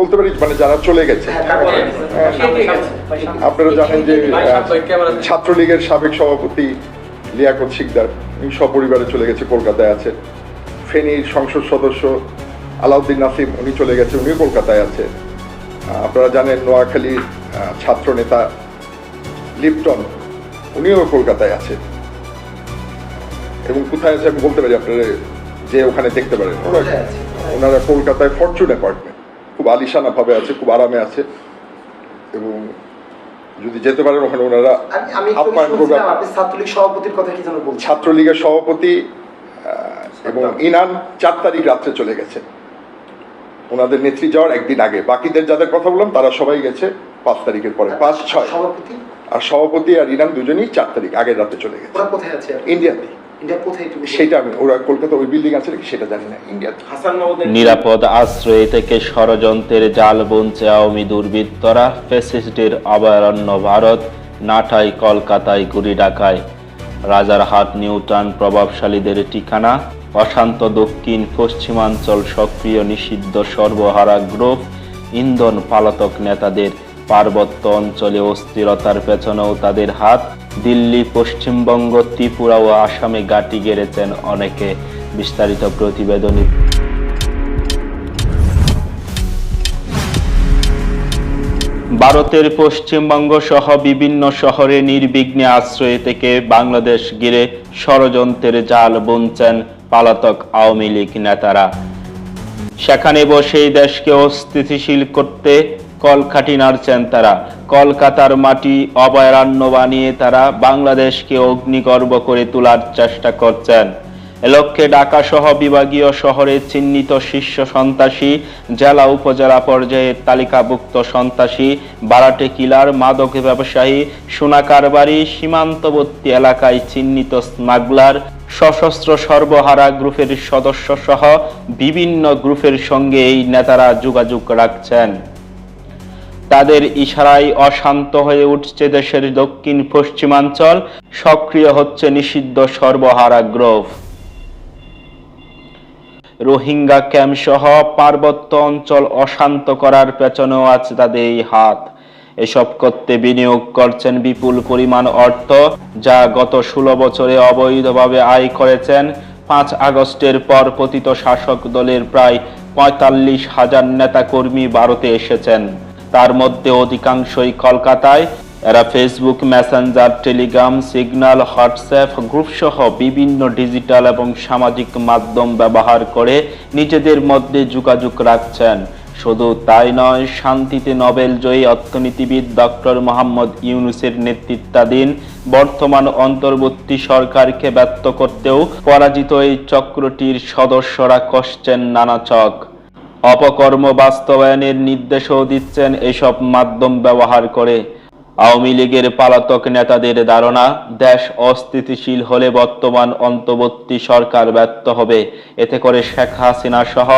বলতে পারি মানে যারা চলে গেছে। হ্যাঁ, আপনারা জানেন যে ছাত্রলীগের সাবেক সভাপতি লিয়াকত শিকদার উনি সপরিবারে চলে গেছে কলকাতায় আছে। ফেনীর সংসদ সদস্য আলাউদ্দিন নাসিম উনি চলে গেছে উনিও কলকাতায় আছে। আপনারা জানেন নোয়াখালীর ছাত্র নেতা লিপটন উনিও কলকাতায় আছে। এবং কোথায় আছে আমি বলতে পারি আপনারা যে ওখানে দেখতে পারেন? ওনারা কলকাতায় ফরচুন অ্যাপার্টমেন্ট। খুব আলিশানা ভাবে আছে খুব আরামে আছে এবং যদি যেতে পারেন ওখানে ওনারা ছাত্রলীগ সভাপতির কথা কি যেন বলছেন? ছাত্রলীগের সভাপতি এবং ইনান চার তারিখ রাত্রে চলে গেছে। ওনাদের নেত্রী যাওয়ার একদিন আগে। বাকিদের যাদের কথা বললাম তারা সবাই গেছে পাঁচ তারিখের পরে পাঁচ ছয়। সভাপতি? আর সভাপতি আর ইনান দুজনই চার তারিখ আগের রাতে চলে গেছে। ওরা কোথায় আছে? ইন্ডিয়াতে। ইন্ডিয়া কোথায় একটু বলুন। সেটা আমি ওরা কলকাতা ওই বিল্ডিং আছে নাকি সেটা জানি না ইন্ডিয়াতে নিরাপদ আশ্রয় থেকে ষড়যন্ত্রের জাল বুনছে আওয়ামী দুর্বৃত্তরা ফেসিস্টের অভয়ারণ্য ভারত নাটাই কলকাতায় গুড়ি ডাকায় রাজারহাট নিউটান প্রভাবশালীদের ঠিকানা অশান্ত দক্ষিণ পশ্চিমাঞ্চল সক্রিয় নিষিদ্ধ সর্বহারা গ্রুপ ইন্ধন পালাতক নেতাদের পার্বত্য অঞ্চলে অস্থিরতার পেছনেও তাদের হাত দিল্লি, পশ্চিমবঙ্গ, ত্রিপুরা ও আসামে গাটি গেড়েছেন অনেকে বিস্তারিত প্রতিবেদনে ভারতের পশ্চিমবঙ্গ সহ বিভিন্ন শহরে নির্বিঘ্নে আশ্রয় থেকে বাংলাদেশ ঘিরে ষড়যন্ত্রের জাল বুনছেন পালাতক আওয়ামী লীগ নেতারা। সেখানে বসেই দেশকে অস্থিতিশীল করতে কলকাঠি নাড়ছেন তারা। কলকাতার মাটি অভয়ারণ্য বানিয়ে তারা বাংলাদেশকে অগ্নিগর্ভ করে তোলার চেষ্টা করছেন। এ লক্ষ্যে ঢাকা সহ বিভাগীয় শহরে চিহ্নিত শীর্ষ সন্ত্রাসী, জেলা উপজেলা পর্যায়ে তালিকাভুক্ত সন্ত্রাসী, বারাটে কিলার, মাদক ব্যবসায়ী সোনা কারবারি সীমান্তবর্তী এলাকায় চিহ্নিত স্মাগলার, সশস্ত্র সর্বহারা গ্রুপের সদস্য সহ বিভিন্ন গ্রুপের সঙ্গে এই নেতারা যোগাযোগ রাখছেন। তাদের ইশারায় অশান্ত হয়ে উঠছে দেশের দক্ষিণ পশ্চিমাঞ্চল, সক্রিয় হচ্ছে নিষিদ্ধ সর্বহারা গ্রুপ রোহিঙ্গা ক্যাম্প সহ পার্বত্য অঞ্চল অশান্ত করার পেছনেও আছে তাদের এই হাত। এসব করতে বিনিয়োগ করছেন বিপুল পরিমাণ অর্থ, যা গত ষোলো বছরে অবৈধভাবে আয় করেছেন। পাঁচ আগস্টের পর পতিত শাসক দলের প্রায় পঁয়তাল্লিশ হাজার নেতাকর্মী ভারতে এসেছেন। তার মধ্যে অধিকাংশই কলকাতায়। এরা Facebook Messenger Telegram Signal WhatsApp group সহ বিভিন্ন ডিজিটাল এবং সামাজিক মাধ্যম ব্যবহার করে নিজেদের মধ্যে যোগাযোগ রাখছেন। শুধু তাই নয়, শান্তিতে নোবেল জয়ী অর্থনীতিবিদ ডক্টর মোহাম্মদ ইউনুসের নেতৃত্বাধীন বর্তমান অন্তর্বর্তী সরকারকে ব্যর্থ করতেও পরাজিত এই চক্রটির সদস্যরা কষছেন নানা চক। অপকর্ম বাস্তবায়নের নির্দেশও দিচ্ছেন এসব মাধ্যম ব্যবহার করে। আওয়ামী লীগের পালাতক নেতাদের ধারণা, দেশ অস্থিতিশীল হলে বর্তমান অন্তর্বর্তী সরকার ব্যর্থ হবে। এতে করে শেখ হাসিনা সহ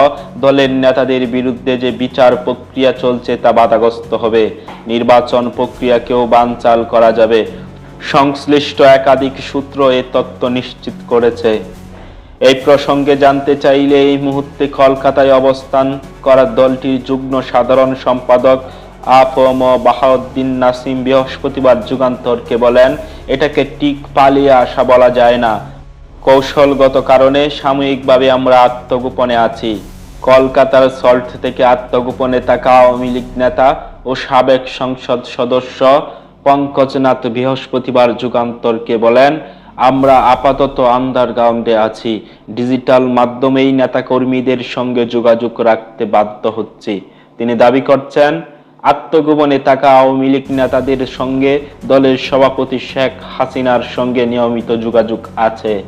দলের নেতাদের বিরুদ্ধে যে বিচার প্রক্রিয়া চলছে তা বাধাগ্রস্ত হবে। নির্বাচন প্রক্রিয়াকেও বানচাল করা যাবে। সংশ্লিষ্ট একাধিক সূত্র এ তত্ত্ব নিশ্চিত করেছে। এই প্রসঙ্গে জানতে চাইলে এই মুহূর্তে কলকাতায় অবস্থান করা দলটির যুগ্ম সাধারণ সম্পাদক আফম বাহাউদ্দিন নাসিম বৃহস্পতিবার যুগান্তরকে বলেন, এটাকে টিক পালিয়ে আসা বলা যায় না। কৌশলগত কারণে সাময়িকভাবে আমরা আত্মগোপনে আছি। কলকাতার সল্ট থেকে আত্মগোপনে থাকা আওয়ামী লীগ নেতা ও সাবেক সংসদ সদস্য পঙ্কজনাথ বৃহস্পতিবার যুগান্তরকে বলেন আমরা আপাতত আন্ডারগ্রাউন্ডে আছি। ডিজিটাল মাধ্যমেই নেতাকর্মীদের সঙ্গে যোগাযোগ রাখতে বাধ্য হচ্ছি। তিনি দাবি করছেন, আত্মগোপনে থাকা আওয়ামী লীগ নেতাদের সঙ্গে দলের সভাপতি শেখ হাসিনার সঙ্গে নিয়মিত যোগাযোগ আছে।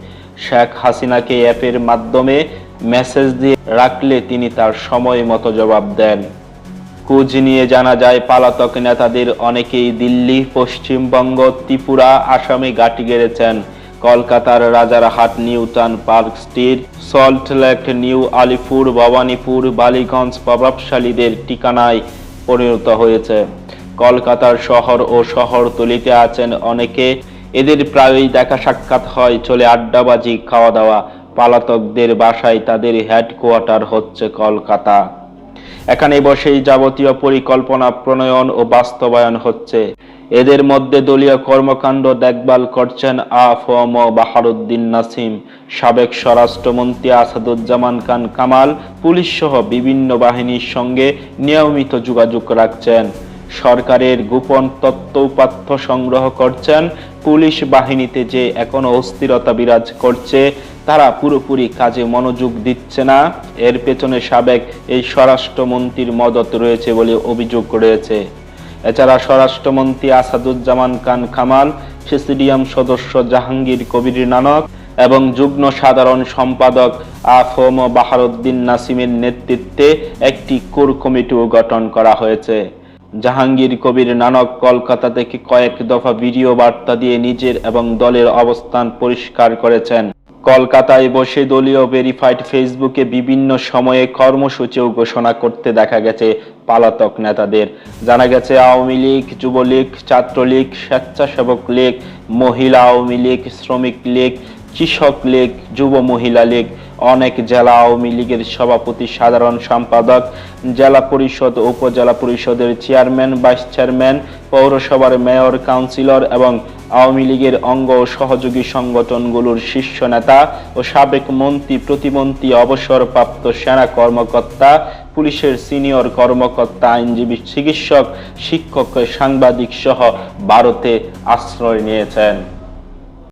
শেখ হাসিনাকে অ্যাপের মাধ্যমে মেসেজ দিয়ে রাখলে তিনি তার সময় মতো জবাব দেন। কুজ নিয়ে জানা যায়, পালাতক নেতাদের অনেকেই দিল্লি, পশ্চিমবঙ্গ, ত্রিপুরা, আসামে গাটি গেড়েছেন। কলকাতার Rajarhat New Town Park Street, Salt Lake, New Alipore, Bhowanipore, Ballygunge প্রভাবশালীদের ঠিকানায় পরিণত হয়েছে। কলকাতার শহর ও শহরতলিতে আছেন অনেকে। এদের প্রায়ই দেখা সাক্ষাৎ হয়, চলে আড্ডাবাজি খাওয়া দাওয়া পালাতকদের বাসায় তাদের হেডকোয়ার্টার হচ্ছে কলকাতা। এখানে বসেই যাবতীয় পরিকল্পনা, প্রণয়ন ও বাস্তবায়ন হচ্ছে। এদের মধ্যে দলীয় কর্মকাণ্ড দেখভাল করছেন আফম বাহারুদ্দিন নাসিম, সাবেক স্বরাষ্ট্রমন্ত্রী আসাদুজ্জামান খান কামাল পুলিশ সহ বিভিন্ন বাহিনীর সঙ্গে নিয়মিত যোগাযোগ রাখছেন। সরকারের গোপন তথ্য উপাত্য সংগ্রহ করছেন। পুলিশ বাহিনীতে যে এখনও অস্থিরতা বিরাজ করছে, তারা পুরোপুরি কাজে মনোযোগ দিচ্ছে না। এর পেছনে সাবেক এই স্বরাষ্ট্রমন্ত্রীর মদত রয়েছে বলে অভিযোগ রয়েছে। এছাড়া স্বরাষ্ট্রমন্ত্রী আসাদুজ্জামান খান খামাল প্রেসিডিয়াম সদস্য জাহাঙ্গীর কবির নানক এবং যুগ্ম সাধারণ সম্পাদক আফম বাহারুদ্দিন নাসিমের নেতৃত্বে একটি কোর কমিটিও গঠন করা হয়েছে। জাহাঙ্গীর কবির নানক কলকাতা থেকে কয়েক দফা ভিডিও বার্তা দিয়ে নিজের এবং দলের অবস্থান পরিষ্কার করেছেন। কলকাতায় বসে দলীয় ভেরিফাইড ফেসবুকে বিভিন্ন সময়ে কর্মসূচিও ঘোষণা করতে দেখা গেছে পালাতক নেতাদের। জানা গেছে, আওয়ামী লীগ, যুবলীগ, ছাত্রলীগ, স্বেচ্ছাসেবক লীগ, মহিলা আওয়ামী লীগ, শ্রমিক লীগ, কৃষক লীগ, যুব মহিলা লীগ অনেক জেলা আওয়ামী লীগের সভাপতি, সাধারণ সম্পাদক, জেলা পরিষদ, উপজেলা পরিষদের চেয়ারম্যান, ভাইস চেয়ারম্যান, পৌরসভার মেয়র, কাউন্সিলর এবং আওয়ামী লীগের অঙ্গ সহযোগী সংগঠনগুলোর শীর্ষ নেতা ও সাবেক মন্ত্রী, প্রতিমন্ত্রী, অবসরপ্রাপ্ত সেনা কর্মকর্তা, পুলিশের সিনিয়র কর্মকর্তা, আইনজীবী, চিকিৎসক, শিক্ষক, সাংবাদিক সহ ভারতে আশ্রয় নিয়েছেন।